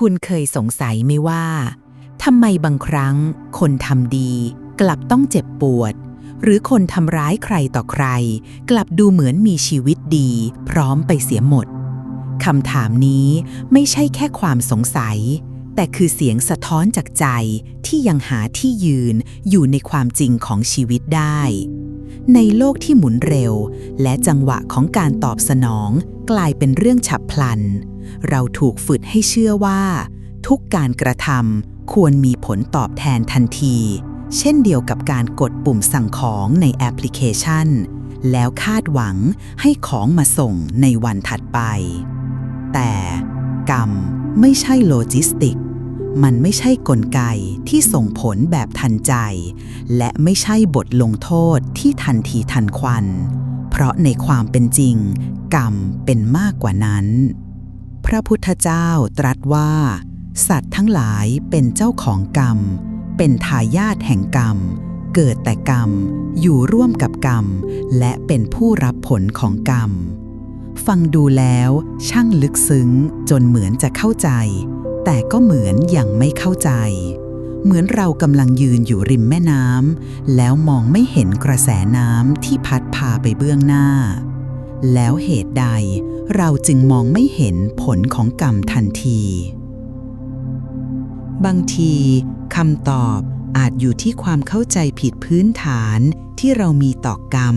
คุณเคยสงสัยไหมว่าทำไมบางครั้ง คนทำดี กลับต้องเจ็บปวด หรือคนทำร้ายใครต่อใคร กลับดูเหมือนมีชีวิตดี พร้อมไปเสียหมดคำถามนี้ไม่ใช่แค่ความสงสัย แต่คือเสียงสะท้อนจากใจที่ยังหาที่ยืนอยู่ในความจริงของชีวิตได้ ในโลกที่หมุนเร็ว และจังหวะของการตอบสนอง กลายเป็นเรื่องฉับพลัน เราถูกฝึกให้เชื่อว่า ทุกการกระทำควรมีผลตอบแทนทันที เช่นเดียวกับการกดปุ่มสั่งของในแอปพลิเคชัน แล้วคาดหวังให้ของมาส่งในวันถัดไป แต่กรรม ไม่ใช่โลจิสติก มันไม่ใช่กลไกที่ส่งผลแบบทันใจ และไม่ใช่บทลงโทษที่ทันทีทันควัน เพราะในความเป็นจริง กรรมเป็นมากกว่านั้น พระพุทธเจ้าตรัสว่า สัตว์ทั้งหลายเป็นเจ้าของกรรม เป็นทายาทแห่งกรรม เกิดแต่กรรม อยู่ร่วมกับกรรม และเป็นผู้รับผลของกรรม ฟังดูแล้วช่างลึกซึ้งจนเหมือนจะเข้าใจ แต่ก็เหมือนอย่างไม่เข้าใจ เหมือนเรากำลังยืนอยู่ริมแม่น้ำแล้วมองไม่เห็นกระแสน้ำที่พัดพาไปเบื้องหน้า แล้วเหตุใดเราจึงมองไม่เห็นผลของกรรมทันที บางทีคำตอบอาจอยู่ที่ความเข้าใจผิดพื้นฐานที่เรามีต่อกรรม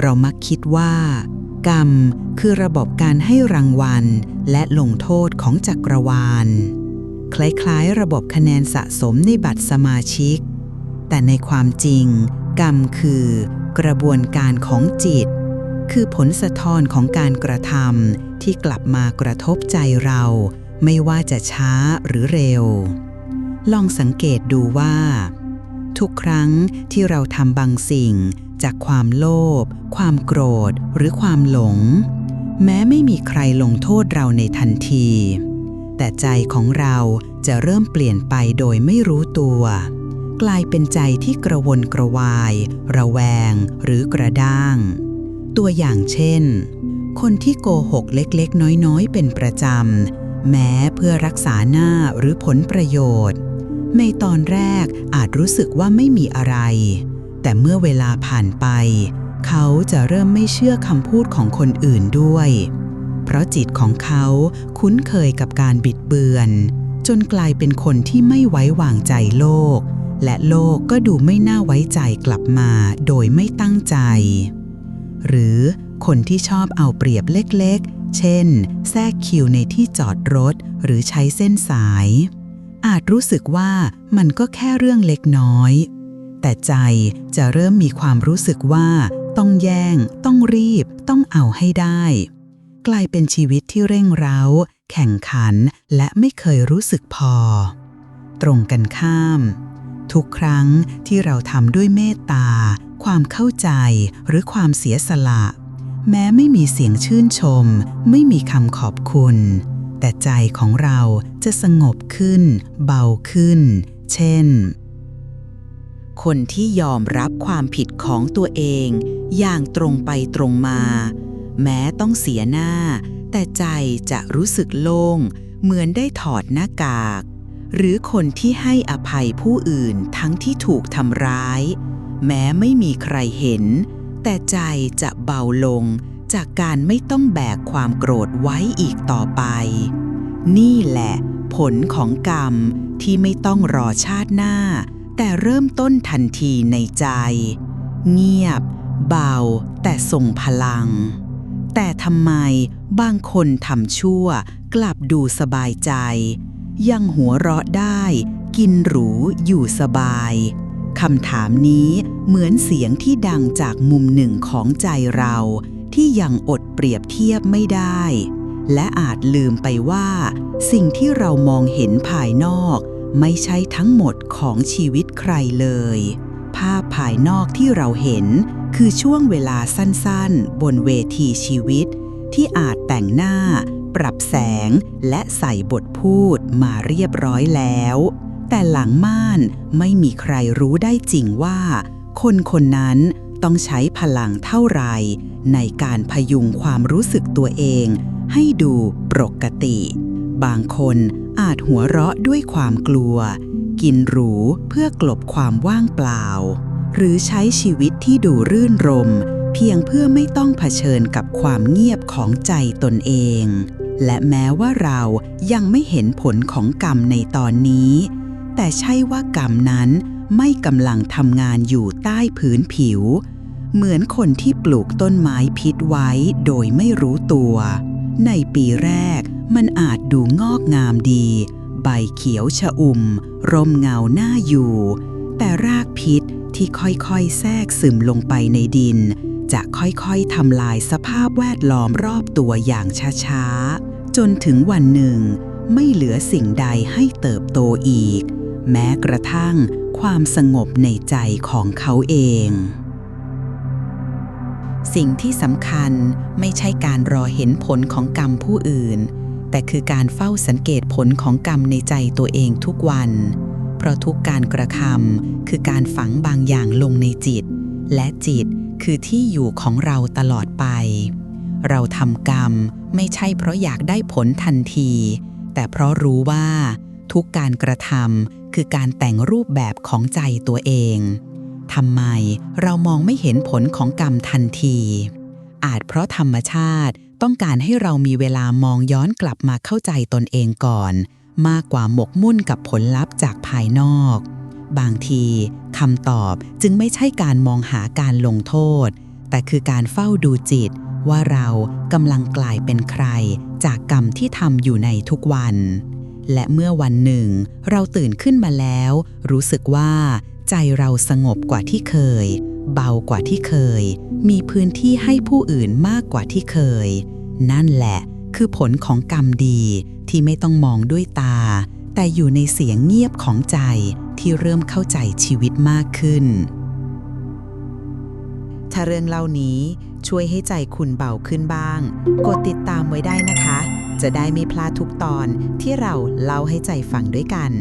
เรามักคิดว่า กรรม คือระบบการให้รางวัล และลงโทษของจักรวาล คล้ายๆ ระบบคะแนนสะสมในบัตรสมาชิก แต่ในความจริง กรรมคือกระบวนการของจิต คือผลสะท้อนของการกระทำที่กลับมากระทบใจเรา ไม่ว่าจะช้าหรือเร็ว ลองสังเกตดูว่า ทุกครั้งที่เราทำบางสิ่ง จากความโลภความโกรธ หรือความหลง แม้ไม่มีใครลงโทษเราในทันที แต่ใจของเราจะเริ่มเปลี่ยนไปโดยไม่รู้ตัว กลายเป็นใจที่กระวนกระวาย ระแวง หรือกระด้าง ตัวอย่างเช่น คนที่โกหกเล็กๆ น้อยๆ เป็นประจำแม้เพื่อรักษาหน้าหรือผลประโยชน์ ในตอนแรกอาจรู้สึกว่าไม่มีอะไร แต่เมื่อเวลาผ่านไป เขาจะเริ่มไม่เชื่อคำพูดของคนอื่นด้วย เพราะจิตของเขาคุ้นเคยกับการบิดเบือน จนกลายเป็นคนที่ไม่ไว้วางใจโลก และโลกก็ดูไม่น่าไว้ใจกลับมาโดยไม่ตั้งใจ หรือคนที่ชอบเอาเปรียบเล็กๆ เช่น แทรกคิวในที่จอดรถหรือใช้เส้นสาย อาจรู้สึกว่ามันก็แค่เรื่องเล็กน้อย แต่ใจจะเริ่มมีความรู้สึกว่า ต้องแย่ง ต้องรีบ ต้องเอาให้ได้ กลายเป็นชีวิตที่เร่งเร้า แข่งขันและไม่เคยรู้สึกพอ ตรงกันข้าม ทุกครั้งที่เราทำด้วยเมตตา ความเข้าใจหรือความเสียสละ แม้ไม่มีเสียงชื่นชม ไม่มีคำขอบคุณ แต่ใจของเราจะสงบขึ้น เบาขึ้น เช่น คนที่ยอมรับความผิดของตัวเอง อย่างตรงไปตรงมา แม้ต้องเสียหน้า แต่ใจจะรู้สึกโล่ง เหมือนได้ถอดหน้ากาก หรือคนที่ให้อภัยผู้อื่นทั้งที่ถูกทำร้าย แม้ไม่มีใครเห็น แต่ใจจะเบาลง จากการไม่ต้องแบกความโกรธไว้อีกต่อไป นี่แหละ ผลของกรรมที่ไม่ต้องรอชาติหน้า แต่เริ่มต้นทันทีในใจ เงียบ เบา แต่ทรงพลัง แต่ทำไมบางคนทำชั่ว กลับดูสบายใจ ยังหัวเราะได้ กินหรูอยู่สบายคำถามนี้เหมือนเสียงที่ดังจากมุมหนึ่งของใจเรา ที่ยังอดเปรียบเทียบไม่ได้ และอาจลืมไปว่า สิ่งที่เรามองเห็นภายนอก ไม่ใช่ทั้งหมดของชีวิตใครเลย ภาพภายนอกที่เราเห็น คือช่วงเวลาสั้นๆ บนเวทีชีวิต ที่อาจแต่งหน้า ปรับแสงและใส่บทพูดมาเรียบร้อยแล้ว แต่หลังม่านไม่มีใครรู้ได้จริงว่า คนคนนั้น ต้องใช้พลังเท่าไรในการพยุงความรู้สึกตัวเอง ให้ดูปกติ บางคนอาจหัวเราะด้วยความกลัว กินหรูเพื่อกลบความว่างเปล่า หรือใช้ชีวิตที่ดูรื่นรม เพียงเพื่อไม่ต้องเผชิญกับความเงียบของใจตนเอง และแม้ว่าเรายังไม่เห็นผลของกรรมในตอนนี้ แต่ใช่ว่ากรรมนั้น ไม่กำลังทำงานอยู่ใต้พื้นผิว เหมือนคนที่ปลูกต้นไม้พิษไว้โดยไม่รู้ตัว ในปีแรกมันอาจดูงอกงามดี ใบเขียวชะอุ่ม ร่มเงาหน้าอยู่ แต่รากพิษที่ค่อยๆ แทรกซึมลงไปในดิน จะค่อยๆทำลายสภาพแวดล้อมรอบตัวอย่างช้าๆ จนถึงวันหนึ่ง ไม่เหลือสิ่งใดให้เติบโตอีก แม้กระทั่งความสงบในใจของเขาเอง สิ่งที่สำคัญไม่ใช่การรอเห็นผลของกรรมผู้อื่น แต่คือการเฝ้าสังเกตผลของกรรมในใจตัวเองทุกวัน เพราะทุกการกระทำคือการฝังบางอย่างลงในจิต และจิตคือที่อยู่ของเราตลอดไป เราทำกรรมไม่ใช่เพราะอยากได้ผลทันที แต่เพราะรู้ว่าทุกการกระทำ คือการแต่งรูปแบบของใจตัวเองทำไมเรามองไม่เห็นผลของกรรมทันที อาจเพราะธรรมชาติต้องการให้เรามีเวลามองย้อนกลับมาเข้าใจตนเองก่อน มากกว่าหมกมุ่นกับผลลัพธ์จากภายนอก บางทีคำตอบจึงไม่ใช่การมองหาการลงโทษ แต่คือการเฝ้าดูจิต ว่าเรากำลังกลายเป็นใคร จากกรรมที่ทำอยู่ในทุกวัน และเมื่อวันหนึ่ง เราตื่นขึ้นมาแล้ว รู้สึกว่า ใจเราสงบกว่าที่เคย เบากว่าที่เคย มีพื้นที่ให้ผู้อื่นมากกว่าที่เคย นั่นแหละ คือผลของกรรมดีที่ไม่ต้องมองด้วยตา แต่อยู่ในเสียงเงียบของใจที่เริ่มเข้าใจชีวิตมากขึ้น ถ้าเรื่องเล่านี้ช่วยให้ใจคุณเบาขึ้นบ้าง กดติดตามไว้ได้นะคะ จะได้ไม่พลาดทุกตอนที่เราเล่าให้ใจฟังด้วยกัน